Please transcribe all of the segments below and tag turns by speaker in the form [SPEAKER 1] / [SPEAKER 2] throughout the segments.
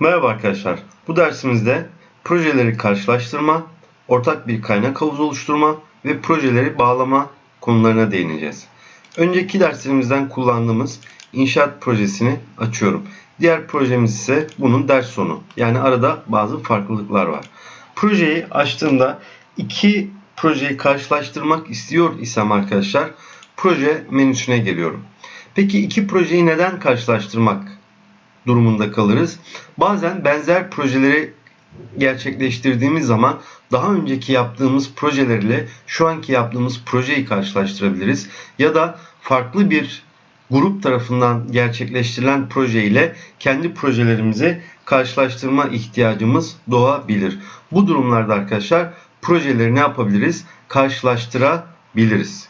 [SPEAKER 1] Merhaba arkadaşlar. Bu dersimizde projeleri karşılaştırma, ortak bir kaynak havuzu oluşturma ve projeleri bağlama konularına değineceğiz. Önceki derslerimizden kullandığımız inşaat projesini açıyorum. Diğer projemiz ise bunun ders sonu. Yani arada bazı farklılıklar var. Projeyi açtığımda iki projeyi karşılaştırmak istiyor isem arkadaşlar proje menüsüne geliyorum. Peki iki projeyi neden karşılaştırmak durumunda kalırız. Bazen benzer projeleri gerçekleştirdiğimiz zaman daha önceki yaptığımız projelerle şu anki yaptığımız projeyi karşılaştırabiliriz. Ya da farklı bir grup tarafından gerçekleştirilen proje ile kendi projelerimizi karşılaştırma ihtiyacımız doğabilir. Bu durumlarda arkadaşlar projeleri ne yapabiliriz? Karşılaştırabiliriz.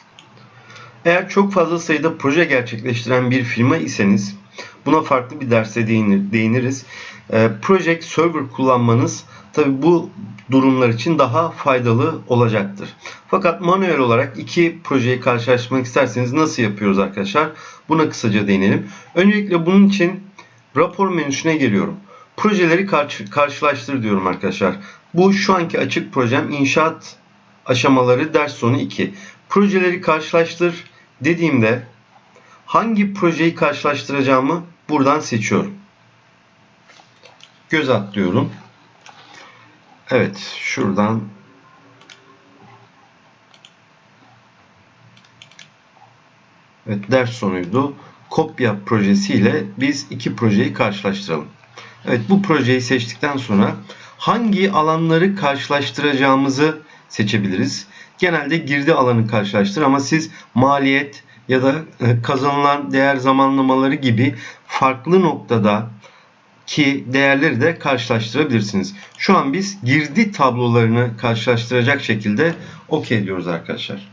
[SPEAKER 1] Eğer çok fazla sayıda proje gerçekleştiren bir firma iseniz buna farklı bir değinir, değiniriz. E, Project Server kullanmanız tabi bu durumlar için daha faydalı olacaktır. Fakat manuel olarak iki projeyi karşılaştırmak isterseniz nasıl yapıyoruz arkadaşlar? Buna kısaca değinelim. Öncelikle bunun için rapor menüsüne geliyorum. Projeleri karşı, karşılaştır diyorum arkadaşlar. Bu şu anki açık projem inşaat aşamaları ders sonu 2. Projeleri karşılaştır dediğimde hangi projeyi karşılaştıracağımı buradan seçiyorum. Göz atlıyorum. Evet, şuradan Evet, ders sonuydu. Kopya projesiyle biz iki projeyi karşılaştıralım. Evet, bu projeyi seçtikten sonra hangi alanları karşılaştıracağımızı seçebiliriz. Genelde girdi alanı karşılaştır ama siz maliyet ya da e, kazanılan değer zamanlamaları gibi farklı noktada ki değerleri de karşılaştırabilirsiniz. Şu an biz girdi tablolarını karşılaştıracak şekilde OK diyoruz arkadaşlar.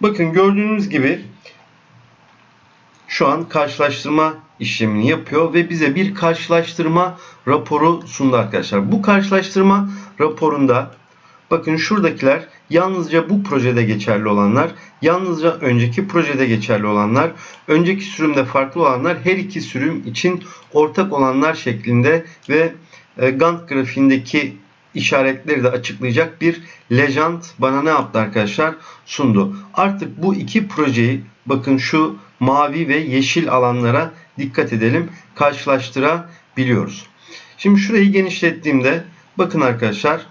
[SPEAKER 1] Bakın gördüğünüz gibi şu an karşılaştırma işlemini yapıyor ve bize bir karşılaştırma raporu sundu arkadaşlar. Bu karşılaştırma raporunda bakın şuradakiler yalnızca bu projede geçerli olanlar, yalnızca önceki projede geçerli olanlar, önceki sürümde farklı olanlar, her iki sürüm için ortak olanlar şeklinde ve e, Gantt grafiğindeki işaretleri de açıklayacak bir legend bana ne yaptı arkadaşlar? Sundu. Artık bu iki projeyi bakın şu mavi ve yeşil alanlara dikkat edelim. Karşılaştırabiliyoruz. Şimdi şurayı genişlettiğimde bakın arkadaşlar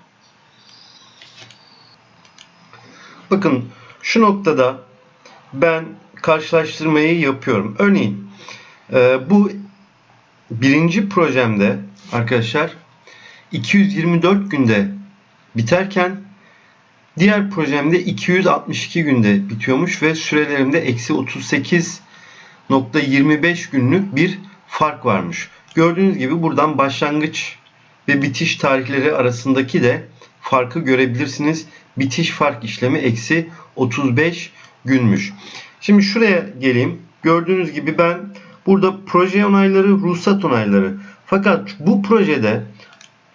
[SPEAKER 1] Bakın şu noktada ben karşılaştırmayı yapıyorum. Örneğin e, bu birinci projemde arkadaşlar 224 günde biterken diğer projemde 262 günde bitiyormuş ve sürelerimde eksi 38.25 günlük bir fark varmış. Gördüğünüz gibi buradan başlangıç ve bitiş tarihleri arasındaki de farkı görebilirsiniz bitiş fark işlemi eksi 35 günmüş. Şimdi şuraya geleyim. Gördüğünüz gibi ben burada proje onayları, ruhsat onayları. Fakat bu projede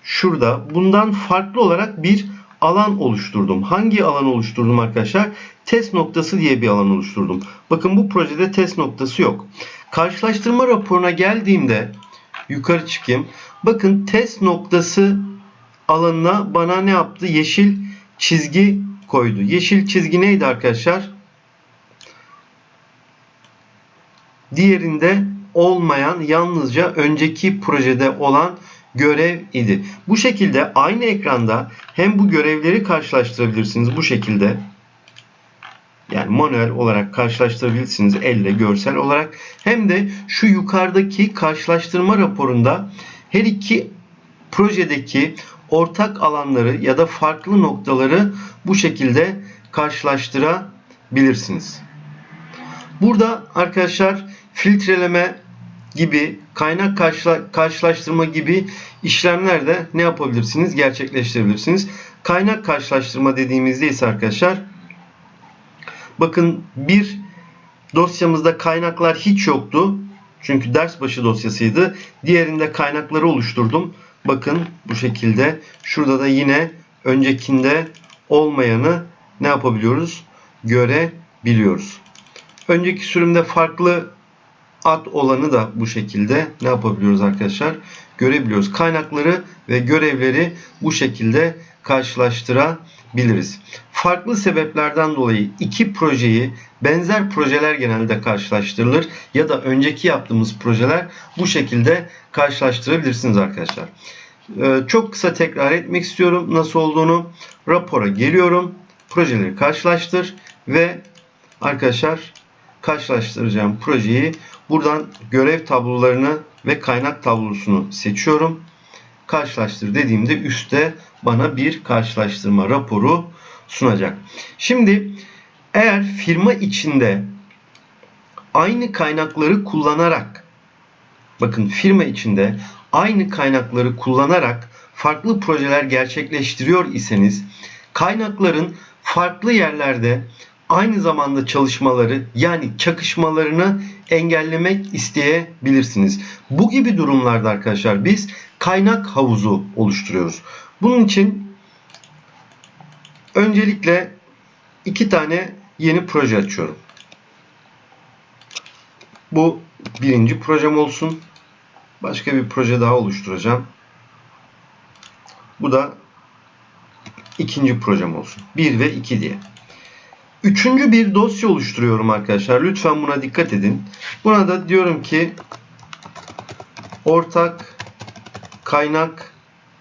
[SPEAKER 1] şurada bundan farklı olarak bir alan oluşturdum. Hangi alan oluşturdum arkadaşlar? Test noktası diye bir alan oluşturdum. Bakın bu projede test noktası yok. Karşılaştırma raporuna geldiğimde yukarı çıkayım. Bakın test noktası alanına bana ne yaptı? Yeşil çizgi koydu. Yeşil çizgi neydi arkadaşlar? Diğerinde olmayan yalnızca önceki projede olan görev idi. Bu şekilde aynı ekranda hem bu görevleri karşılaştırabilirsiniz bu şekilde. Yani manuel olarak karşılaştırabilirsiniz elle görsel olarak. Hem de şu yukarıdaki karşılaştırma raporunda her iki projedeki ortak alanları ya da farklı noktaları bu şekilde karşılaştırabilirsiniz. Burada arkadaşlar filtreleme gibi kaynak karşılaştırma gibi işlemler de ne yapabilirsiniz? Gerçekleştirebilirsiniz. Kaynak karşılaştırma dediğimizde ise arkadaşlar bakın bir dosyamızda kaynaklar hiç yoktu. Çünkü ders başı dosyasıydı. Diğerinde kaynakları oluşturdum. Bakın bu şekilde. Şurada da yine öncekinde olmayanı ne yapabiliyoruz? Görebiliyoruz. Önceki sürümde farklı ad olanı da bu şekilde ne yapabiliyoruz arkadaşlar? Görebiliyoruz. Kaynakları ve görevleri bu şekilde karşılaştırabiliriz. Farklı sebeplerden dolayı iki projeyi benzer projeler genelde karşılaştırılır ya da önceki yaptığımız projeler bu şekilde karşılaştırabilirsiniz arkadaşlar. Ee, çok kısa tekrar etmek istiyorum nasıl olduğunu. Rapora geliyorum. Projeleri karşılaştır ve arkadaşlar karşılaştıracağım projeyi buradan görev tablolarını ve kaynak tablosunu seçiyorum. Karşılaştır dediğimde üstte bana bir karşılaştırma raporu sunacak. Şimdi eğer firma içinde aynı kaynakları kullanarak bakın firma içinde aynı kaynakları kullanarak farklı projeler gerçekleştiriyor iseniz kaynakların farklı yerlerde aynı zamanda çalışmaları yani çakışmalarını engellemek isteyebilirsiniz. Bu gibi durumlarda arkadaşlar biz kaynak havuzu oluşturuyoruz. Bunun için öncelikle iki tane yeni proje açıyorum. Bu birinci projem olsun. Başka bir proje daha oluşturacağım. Bu da ikinci projem olsun. 1 ve 2 diye. Üçüncü bir dosya oluşturuyorum arkadaşlar. Lütfen buna dikkat edin. Buna da diyorum ki ortak kaynak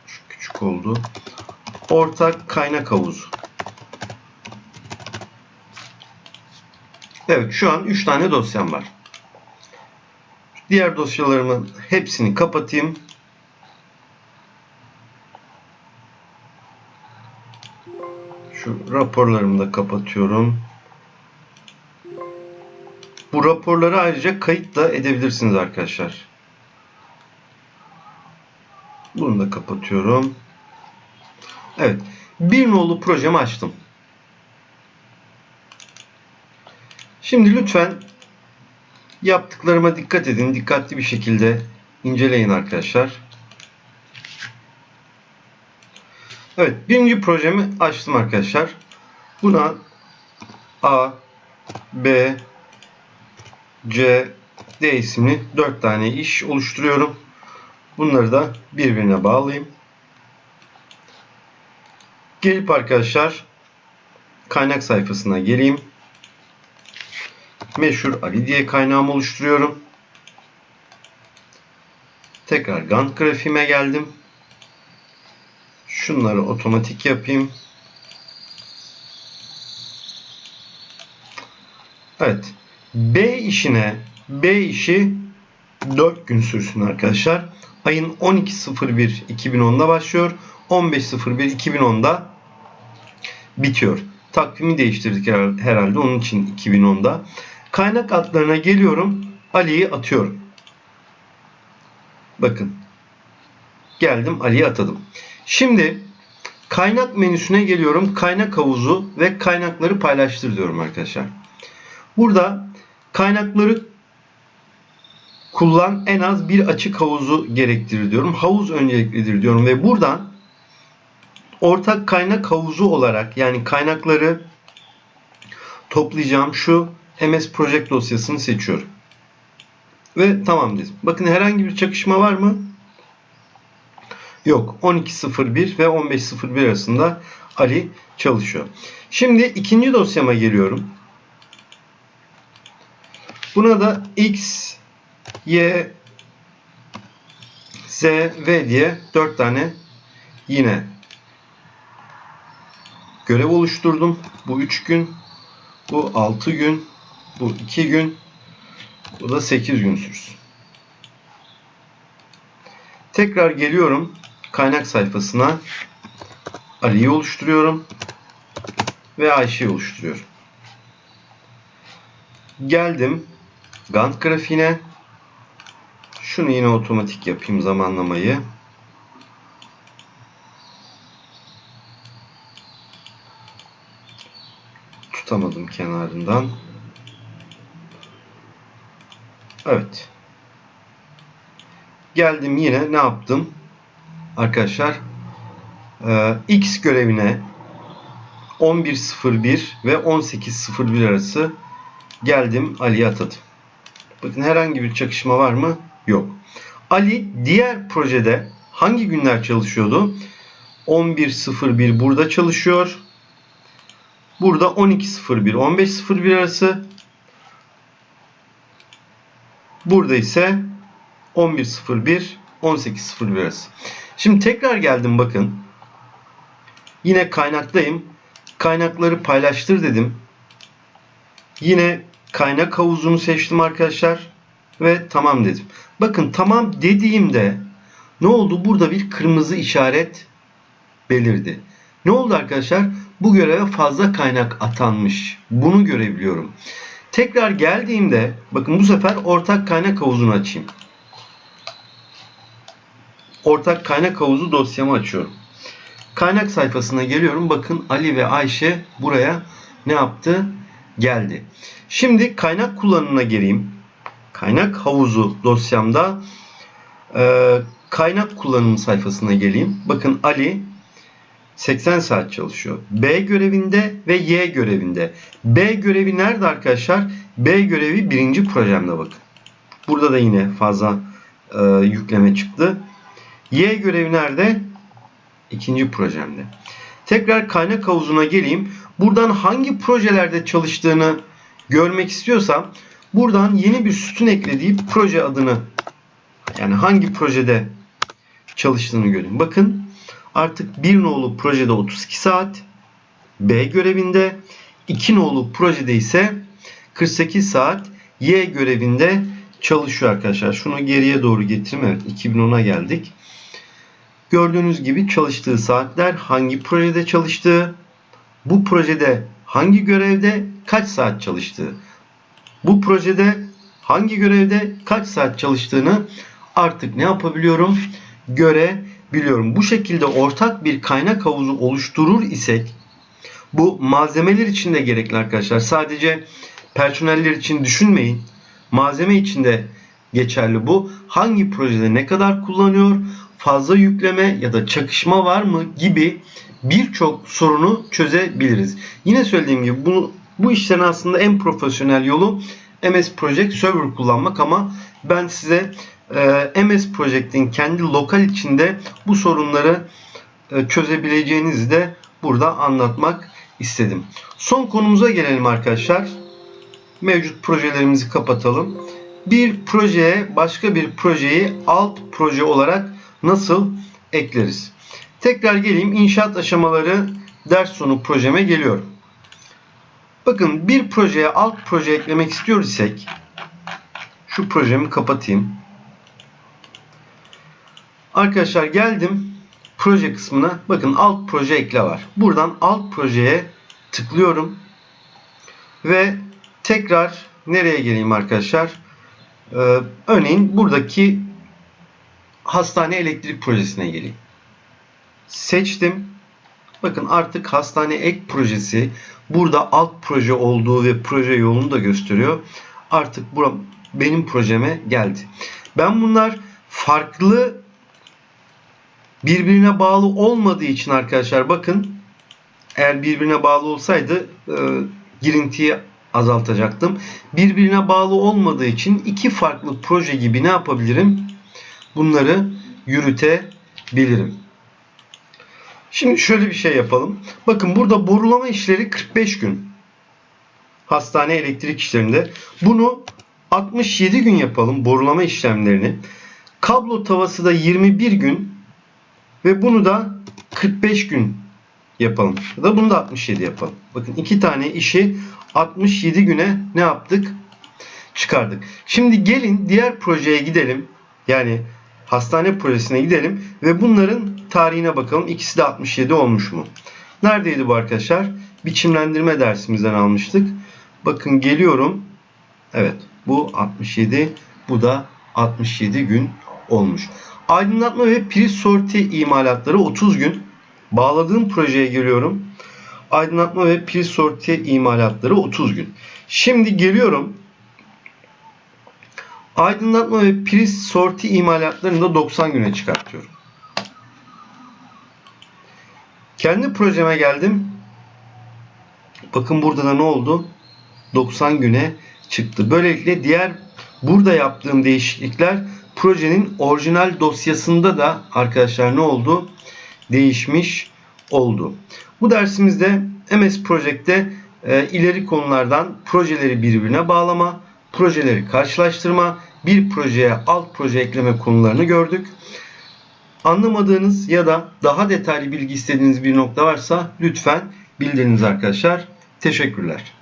[SPEAKER 1] şu küçük oldu. Ortak kaynak havuzu. Evet şu an 3 tane dosyam var. Diğer dosyalarımın hepsini kapatayım. Şu raporlarımı da kapatıyorum. Bu raporları ayrıca kayıt da edebilirsiniz arkadaşlar. Da kapatıyorum. Evet. Bir nolu projemi açtım. Şimdi lütfen yaptıklarıma dikkat edin. Dikkatli bir şekilde inceleyin arkadaşlar. Evet. Birinci projemi açtım arkadaşlar. Buna A, B, C, D isimli 4 tane iş oluşturuyorum. Bunları da birbirine bağlayayım. Gelip arkadaşlar kaynak sayfasına geleyim. Meşhur Ali diye kaynağımı oluşturuyorum. Tekrar Gantt grafiğime geldim. Şunları otomatik yapayım. Evet. B işine B işi 4 gün sürsün arkadaşlar. Ayın 12.01.2010'da başlıyor. 15.01.2010'da bitiyor. Takvimi değiştirdik herhalde onun için 2010'da. Kaynak adlarına geliyorum. Ali'yi atıyorum. Bakın. Geldim Ali'yi atadım. Şimdi kaynak menüsüne geliyorum. Kaynak havuzu ve kaynakları paylaştır diyorum arkadaşlar. Burada kaynakları kullan en az bir açık havuzu gerektirir diyorum. Havuz önceliklidir diyorum ve buradan ortak kaynak havuzu olarak yani kaynakları toplayacağım şu MS Project dosyasını seçiyorum. Ve tamam dedim. Bakın herhangi bir çakışma var mı? Yok. 12.01 ve 15.01 arasında Ali çalışıyor. Şimdi ikinci dosyama geliyorum. Buna da X, Y, Z, V diye 4 tane yine görev oluşturdum. Bu 3 gün, bu 6 gün, bu 2 gün, bu da 8 gün sürsün. Tekrar geliyorum kaynak sayfasına. Ali'yi oluşturuyorum ve Ayşe'yi oluşturuyorum. Geldim Gantt grafiğine. Şunu yine otomatik yapayım zamanlamayı. Tutamadım kenarından. Evet. Geldim yine ne yaptım? Arkadaşlar X görevine 11.01 ve 18.01 arası geldim Ali'ye atadım. Bakın herhangi bir çakışma var mı? Yok. Ali diğer projede hangi günler çalışıyordu? 11.01 burada çalışıyor. Burada 12.01 15.01 arası. Burada ise 11.01 18.01 arası. Şimdi tekrar geldim bakın. Yine kaynaktayım. Kaynakları paylaştır dedim. Yine kaynak havuzunu seçtim arkadaşlar. Ve tamam dedim. Bakın tamam dediğimde ne oldu? Burada bir kırmızı işaret belirdi. Ne oldu arkadaşlar? Bu göreve fazla kaynak atanmış. Bunu görebiliyorum. Tekrar geldiğimde bakın bu sefer ortak kaynak havuzunu açayım. Ortak kaynak havuzu dosyamı açıyorum. Kaynak sayfasına geliyorum. Bakın Ali ve Ayşe buraya ne yaptı? Geldi. Şimdi kaynak kullanımına geleyim. Kaynak havuzu dosyamda e, kaynak kullanımı sayfasına geleyim. Bakın Ali 80 saat çalışıyor. B görevinde ve Y görevinde. B görevi nerede arkadaşlar? B görevi birinci projemde bakın. Burada da yine fazla e, yükleme çıktı. Y görevi nerede? İkinci projemde. Tekrar kaynak havuzuna geleyim. Buradan hangi projelerde çalıştığını görmek istiyorsam buradan yeni bir sütun eklediği proje adını yani hangi projede çalıştığını görün. Bakın artık bir nolu projede 32 saat B görevinde 2 nolu projede ise 48 saat Y görevinde çalışıyor arkadaşlar. Şunu geriye doğru getireyim. Evet 2010'a geldik. Gördüğünüz gibi çalıştığı saatler hangi projede çalıştığı, bu projede hangi görevde kaç saat çalıştığı, bu projede hangi görevde kaç saat çalıştığını artık ne yapabiliyorum? Görebiliyorum. Bu şekilde ortak bir kaynak havuzu oluşturur isek bu malzemeler için de gerekli arkadaşlar. Sadece personeller için düşünmeyin. Malzeme için de geçerli bu. Hangi projede ne kadar kullanıyor? Fazla yükleme ya da çakışma var mı gibi birçok sorunu çözebiliriz. Yine söylediğim gibi bunu bu işlerin aslında en profesyonel yolu MS Project Server kullanmak ama ben size e, MS Project'in kendi lokal içinde bu sorunları e, çözebileceğinizi de burada anlatmak istedim. Son konumuza gelelim arkadaşlar. Mevcut projelerimizi kapatalım. Bir projeye başka bir projeyi alt proje olarak nasıl ekleriz? Tekrar geleyim. İnşaat aşamaları ders sonu projeme geliyorum. Bakın bir projeye alt proje eklemek istiyor isek şu projemi kapatayım. Arkadaşlar geldim proje kısmına. Bakın alt proje ekle var. Buradan alt projeye tıklıyorum. Ve tekrar nereye geleyim arkadaşlar? Ee, örneğin buradaki hastane elektrik projesine geleyim. Seçtim. Bakın artık hastane ek projesi burada alt proje olduğu ve proje yolunu da gösteriyor. Artık bura benim projeme geldi. Ben bunlar farklı birbirine bağlı olmadığı için arkadaşlar bakın eğer birbirine bağlı olsaydı e, girintiyi azaltacaktım. Birbirine bağlı olmadığı için iki farklı proje gibi ne yapabilirim? Bunları yürütebilirim. Şimdi şöyle bir şey yapalım. Bakın burada borulama işleri 45 gün. Hastane elektrik işlerinde. Bunu 67 gün yapalım borulama işlemlerini. Kablo tavası da 21 gün ve bunu da 45 gün yapalım. Ya da bunu da 67 yapalım. Bakın iki tane işi 67 güne ne yaptık? Çıkardık. Şimdi gelin diğer projeye gidelim. Yani hastane projesine gidelim ve bunların tarihine bakalım. İkisi de 67 olmuş mu? Neredeydi bu arkadaşlar? Biçimlendirme dersimizden almıştık. Bakın geliyorum. Evet bu 67 bu da 67 gün olmuş. Aydınlatma ve priz sorti imalatları 30 gün. Bağladığım projeye geliyorum. Aydınlatma ve priz sorti imalatları 30 gün. Şimdi geliyorum. Aydınlatma ve priz sorti imalatlarını da 90 güne çıkartıyorum. Kendi projeme geldim. Bakın burada da ne oldu? 90 güne çıktı. Böylelikle diğer burada yaptığım değişiklikler projenin orijinal dosyasında da arkadaşlar ne oldu? Değişmiş oldu. Bu dersimizde MS Project'te e, ileri konulardan projeleri birbirine bağlama, projeleri karşılaştırma, bir projeye alt proje ekleme konularını gördük. Anlamadığınız ya da daha detaylı bilgi istediğiniz bir nokta varsa lütfen bildiriniz arkadaşlar. Teşekkürler.